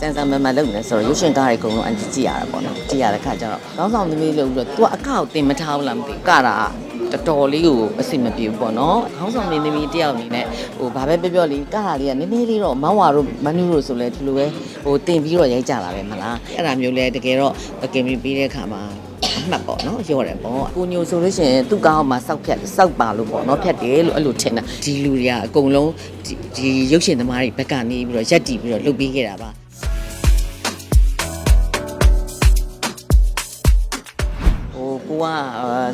စန်ဆာမမလုပ်နေဆိုတော့ရုပ်ရှင်ကားတွေအကုန်လုံးအန်တီကြည့်ရတာပေါ့နော်ကြည့်ရတဲ့ခါကျတော့ကောင်းဆောင်သမီးလို့ပြီးတော့ तू အကောက်တင်မထားဘူးလားမသိဘူးကတာတော်တော်လေးကိုအဆင်မပြေဘူးပေါ့နော်ခေါင်းဆောင်မင်းသမီးတယောက်အနေနဲ့ဟိုဘာပဲပြောပြောလေးကတာလေးကနည်းနည်းလေးတော့မောင်ဝါတို့မနုတို့ဆိုလဲဒီလိုပဲဟိုတင်ပြီးတော့ရိုက်ကြတာပဲမလားအဲ့ဒါမျိုးလဲတကယ်တော့ကင်မီပြီးတဲ့ခါမှာအမှတ်ပေါ့နော်ရော့တယ်ပေါ့ကိုညိုဆိုလို့ရှိရင်သူ့ကောင်းမှာစောက်ဖြတ်စောက်ပါလို့ပေါ့နော်ဖြတ်တယ်လို့အဲ့လိုထင်တာဒီလူတွေကအကုန်လုံးဒီဒီရုပ်ရှင်သမားတွေဘက်ကနေပြီးတော့ရက်တီပြီးတော့လုပ်ပြီးခဲ့တာပါ ကိုက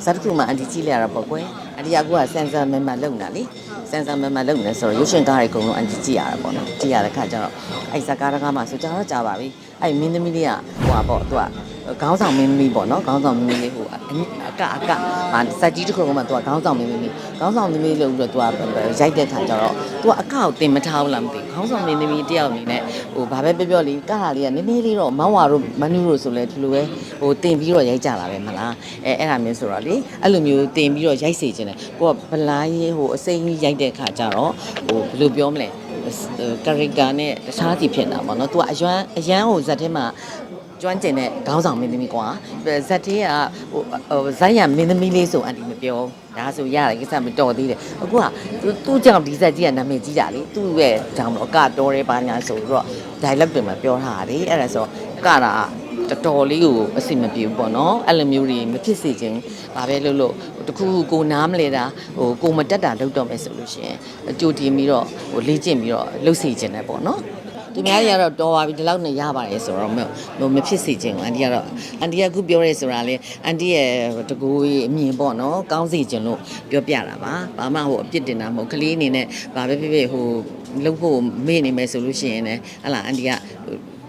ဇတ်တစ်ခုမှအန်တီကြည့်လိုက်ရတာပေါ့ကွယ် အန်တီကကိုကစန်ဆာမန်မလုံတာလေစန်ဆာမန်မလုံနေဆိုတော့ရုပ်ရှင်ကားတွေအကုန်လုံးအန်တီကြည့်ရတာပေါ့နော်ကြည့်ရတဲ့ခါကျတော့အဲ့ဇာကားတကားမှဆိုကြတော့ကြာပါပြီအဲ့မင်းသမီးလေးကဟိုပါပေါ့သူကခေါင်းဆောင်မင်းသမီးပေါ့နော်ခေါင်းဆောင်မင်းသမီးလေးဟိုအအကအကဟာစက်ကြီးတစ်ခုလုံးမှာသူကခေါင်းဆောင်မင်းသမီးခေါင်းဆောင်မင်းသမီးလို့ပြီးတော့သူကရိုက်တဲ့ခါကျတော့သူကအကောက်တင်မထားဘူးလားမသိဘူးခေါင်းဆောင်မင်းသမီးတယောက်အနေနဲ့ဟိုဘာပဲပြောပြောလေးကတာလေးကနည်းနည်းလေးတော့မောင်ဝါတို့မနုတို့ဆိုလဲဒီလိုပဲဟိုတင်ပြီးတော့ရိုက်ကြတာပဲမလားအဲအဲ့ဒါမျိုးဆိုတော့လေအဲ့လိုမျိုးတင်ပြီးတော့ရိုက်စေခြင်းတယ်ကိုကဗလာရေးဟိုအစိမ်းကြီးရိုက်တဲ့ခါကျတော့ဟိုဘယ်လိုပြောမလဲ character နဲ့တခြားစီဖြစ်နေတာပေါ့နော်။ तू ကအရန်အရန်ဟိုဇက်ထဲမှာကျွမ်းကျင်တဲ့ခေါင်းဆောင်မင်းသမီးကွာဇက်သေးကဟိုဟိုဇက်ရမင်းသမီးလေးဆိုအန်တီမပြောဒါဆိုရတယ်ကိစ္စမတော်သေးတယ်အခုကသူသူ့ကြောင့်ဒီဇက်ကြီးကနာမည်ကြီးတာလေသူ့ရဲ့ကြောင့်တော့ကတော်ရဲပါညာဆိုတော့ dialogue တွေမှာပြောထားတာလေအဲ့ဒါဆိုကတာ တော်တော်လေးကိုအဆင်မပြေဘူးပေါ့နော်အဲ့လိုမျိုးတွေမဖြစ်စေချင်ဘာပဲလို့လို့တခုခုကိုနားမလဲတာဟိုကိုမတက်တာလုပ်တော့မယ်ဆိုလို့ရှိရင်အကြိုတင်ပြီးတော့ဟိုလေ့ကျင့်ပြီးတော့လှုပ်စေချင်တယ်ပေါ့နော်သူများတွေကတော့တော်ပါပြီဒီလောက်နဲ့ရပါတယ်ဆိုတော့မမဖြစ်စေချင်ဘူးအန်တီကတော့အန်တီကအခုပြောရဲဆိုတာလေအန်တီရဲ့တကူကြီးအမြင်ပေါ့နော်ကောင်းစေချင်လို့ပြောပြတာပါဘာမှဟိုအပြစ်တင်တာမဟုတ်ကလေးအနေနဲ့ဘာပဲဖြစ်ဖြစ်ဟိုလှုပ်ဖို့မေ့နေမယ်ဆိုလို့ရှိရင်လည်းဟလာအန်တီက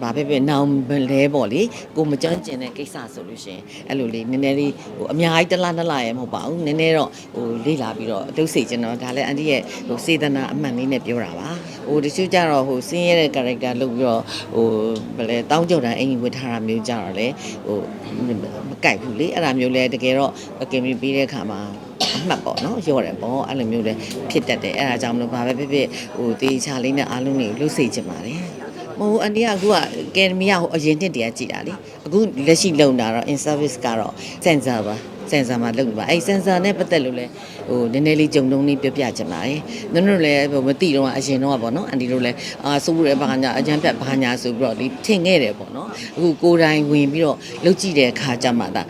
ဘာပဲဖြစ်နောင်မလဲပေါ့လေကိုမကြမ်းကျင်တဲ့ကိစ္စဆိုလို့ရှိရင်အဲ့လိုလေးနည်းနည်းလေးဟိုအများကြီးတစ်လားနှစ်လားရမဟုတ်ပါဘူးနည်းနည်းတော့ဟိုလေ့လာပြီးတော့လှုပ်စေချင်တော့ဒါလည်းအန်တီရဲ့ဟိုစေတနာအမှန်လေးနဲ့ပြောတာပါဟိုတချို့ကြတော့ဟိုစင်းရဲတဲ့ character လုပ်ပြီးတော့ဟိုဘယ်လဲတောင်းကြတဲ့အင်ကြီးဝတ်ထားတာမျိုးကြတော့လေဟိုမကြိုက်ဘူးလေအဲ့ဒါမျိုးလဲတကယ်တော့ကင်မီပြီးတဲ့အခါမှာအမှတ်ပေါ့နော်ရော့တယ်ပေါ့အဲ့လိုမျိုးလဲဖြစ်တတ်တယ်အဲ့ဒါကြောင့်မလို့ဘာပဲဖြစ်ဖြစ်ဟိုတေချာလေးနဲ့အားလုံးတွေလှုပ်စေချင်ပါတယ် မဟုတ်အန်ဒီကအခုကကယ်မီကဟိုအရင်နှစ်တည်းကကြည်တာလေအခုလက်ရှိလုံတာတော့ in service ကတော့ sensor ပါ sensor မှာလုပ်နေပါအဲ့ sensor နဲ့ပတ်သက်လို့လဲဟိုနည်းနည်းလေးကြုံတုံးလေးပြောပြချင်ပါတယ်နင်တို့လည်းဟိုမသိတော့အရင်တော့ပေါ့နော်အန်ဒီတို့လည်းအာစိုးရဲဘာညာအကြမ်းဖက်ဘာညာဆိုပြီးတော့ဒီထင်ခဲ့တယ်ပေါ့နော်အခုကိုယ်တိုင်ဝင်ပြီးတော့လုပ်ကြည့်တဲ့အခါကျမှသာ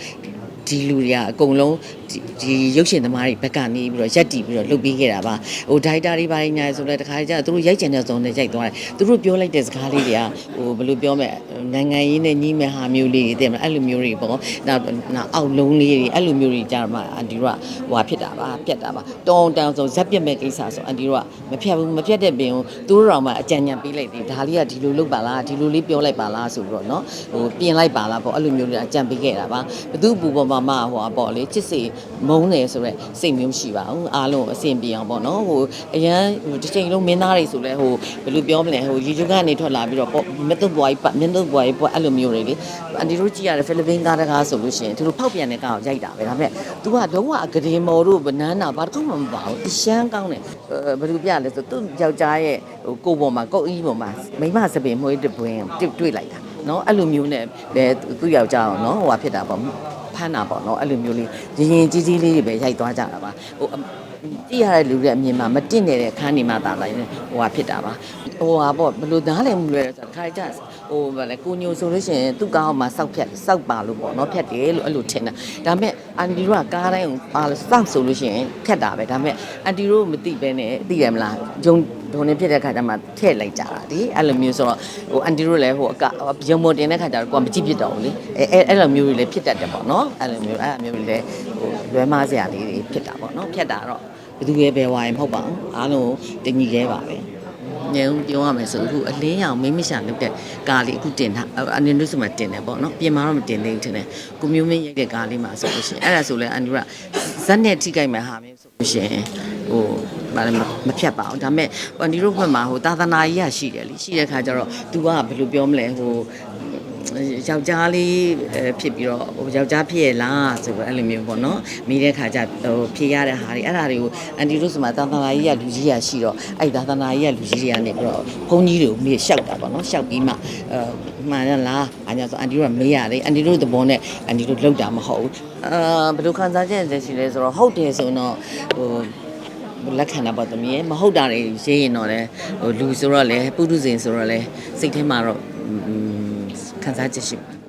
ဒီလူတွေကအကုန်လုံး ဒီဒီရုပ်ရှင်သမားတွေဘက်ကနေပြီးတော့ရက်တီပြီးတော့လုပ်ပြီးခဲ့တာပါဟိုဒိုက်တာတွေဘာညာဆိုလဲတခါကျသူတို့ရိုက်ချင်တဲ့ဇုံနဲ့ရိုက်သွားတယ်သူတို့ပြောလိုက်တဲ့စကားလေးတွေကဟိုဘယ်လိုပြောမလဲနိုင်ငံရေးနဲ့ညီမဲ့ဟာမျိုးလေးတွေတဲ့မလားအဲ့လိုမျိုးတွေပေါ့နောက်နောက်အောက်လုံးလေးတွေအဲ့လိုမျိုးတွေကြာမှအန်ဒီတို့ကဟိုဖြစ်တာပါပြက်တာပါတောင်းတန်းဆိုဇက်ပြက်မဲ့ကိစ္စဆိုအန်ဒီတို့ကမဖြတ်ဘူးမဖြတ်တဲ့ပင်ကိုသူတို့တော်မှအကြံဉာဏ်ပေးလိုက်တယ်ဒါလေးကဒီလိုလုပ်ပါလားဒီလိုလေးပြောလိုက်ပါလားဆိုပြီးတော့เนาะဟိုပြင်လိုက်ပါလားပေါ့အဲ့လိုမျိုးတွေအကြံပေးခဲ့တာပါဘသူဘူပေါ်မှာမှဟိုอ่ะပေါ့လေချစ်စီ မုန်းတယ်ဆိုတော့စိတ်မျိုးရှိပါဘူးအားလုံးအဆင်ပြေအောင်ပေါ့နော်ဟိုအရန်ဟိုတစ်ချိန်လုံးမင်းသားတွေဆိုလဲဟိုဘယ်လိုပြောမလဲဟိုရေချိုကနေထွက်လာပြီးတော့ပေါ့မြတ်တုပ်ဘွားကြီးပတ်မြတ်တုပ်ဘွားကြီးပေါ့အဲ့လိုမျိုးတွေလေအန်ဒီတို့ကြည့်ရတဲ့ဖိလစ်ပင်းကားတကားဆိုလို့ရှိရင်သူတို့ဖောက်ပြန်တဲ့ကားကိုရိုက်တာပဲဒါပေမဲ့ तू ကလုံးဝအကရင်မော်တို့ဘနန်းနာဘာတစ်ခုမှမပါဘူးအရှမ်းကောင်းတယ်ဘယ်လိုပြလဲဆိုသူ့ယောက်ျားရဲ့ဟိုကိုယ်ပေါ်မှာကိုယ်အီးပေါ်မှာမိမစပင်မွေးတပွင်းတစ်တွေ့လိုက်တာနော်အဲ့လိုမျိုးနဲ့ပဲသူ့ယောက်ျားအောင်နော်ဟိုဟာဖြစ်တာပေါ့ ဖမ်းတာပေါ့နော်အဲ့လိုမျိုးလေးရင်ရင်ကြီးကြီးလေးတွေပဲရိုက်သွားကြတာပါဟို ကြည့်ရတဲ့လူတွေအမြင်မှာမတင့်နေတဲ့ခန်းနေမှသာလိုက်နေဟိုဟာဖြစ်တာပါဟိုဟာပေါ့ဘယ်လိုနားလည်မှုလဲဆိုတော့ခါကြဟိုဗာလဲကိုညိုဆိုလို့ရှိရင်သူ့ကားမှာစောက်ဖြတ်စောက်ပါလို့ပေါ့နော်ဖြတ်တယ်လို့အဲ့လိုထင်တာဒါပေမဲ့အန်ဒီတို့ကကားတိုင်းကိုပါလို့စောက်ဆိုလို့ရှိရင်ဖြတ်တာပဲဒါပေမဲ့အန်ဒီတို့မသိပဲနဲ့သိရမလားဂျုံဒုံနေဖြစ်တဲ့ခါကျမှထည့်လိုက်ကြတာဒီအဲ့လိုမျိုးဆိုတော့ဟိုအန်တီတို့လည်းဟိုအကရုံမတင်တဲ့ခါကျတော့ကိုကမကြည့်ဖြစ်တော့ဘူးလေအဲအဲအဲ့လိုမျိုးတွေလည်းဖြစ်တတ်တယ်ပေါ့နော်အဲ့လိုမျိုးအဲ့လိုမျိုးတွေလည်းဟိုလွဲမားစရာလေးတွေဖြစ်တာပေါ့နော်ဖြတ်တာတော့ဘယ် သူရဲ့ဘယ်ဝါရင်မဟုတ်ပါဘူးအားလုံးတညီခဲပါပဲညုံပြောရမယ်ဆိုအခုအလင်းရောင်မိမ့်မရှာလုပ်တဲ့ကားလေးအခုတင်ထားအန်ဒီတို့ဆိုမှတင်တယ်ပေါ့နော်ပြင်မာတော့မတင်သေးဘူးထင်တယ်ကိုမျိုးမင်းရိုက်တဲ့ကားလေးမှာဆိုလို့ရှိရင်အဲ့ဒါဆိုလဲအန်ဒီကဇက်နဲ့ထိကြိုက်မယ်ဟာမျိုးဆိုလို့ရှိရင်ဟိုဘာလဲမဖြတ်ပါဘူးဒါပေမဲ့အန်ဒီတို့ဘက်မှာဟိုသာသနာကြီးရရှိတယ်လीရှိတဲ့ခါကျတော့ तू ကဘယ်လိုပြောမလဲဟို ယောက်ျားလေးအဲဖြစ်ပြီးတော့ဟိုယောက်ျားဖြစ်ရဲ့လားဆိုတော့အဲ့လိုမျိုးပေါ့နော်မိတဲ့ခါကျဟိုဖြေရတဲ့ဟာတွေအဲ့ဒါတွေကိုအန်တီတို့ဆိုမှသာသနာကြီးကလူကြီးရရှိတော့အဲ့သာသနာကြီးကလူကြီးတွေကနေပြီးတော့ဘုန်းကြီးတွေကိုမေးလျှောက်တာပေါ့နော်လျှောက်ပြီးမှအဲမှန်ရလားအညာဆိုအန်တီတို့ကမေးရတယ်အန်တီတို့သဘောနဲ့အန်တီတို့လောက်တာမဟုတ်ဘူးအာဘယ်လိုခံစားချက်ရှိလဲဆိုတော့ဟုတ်တယ်ဆိုတော့ဟိုလက်ခံတာပေါ့သမီးရယ်မဟုတ်တာတွေရေးရင်တော့လေဟိုလူဆိုတော့လေပုထုဇဉ်ဆိုတော့လေစိတ်ထဲမှာတော့ 음ခံစားချက်ရှိပါ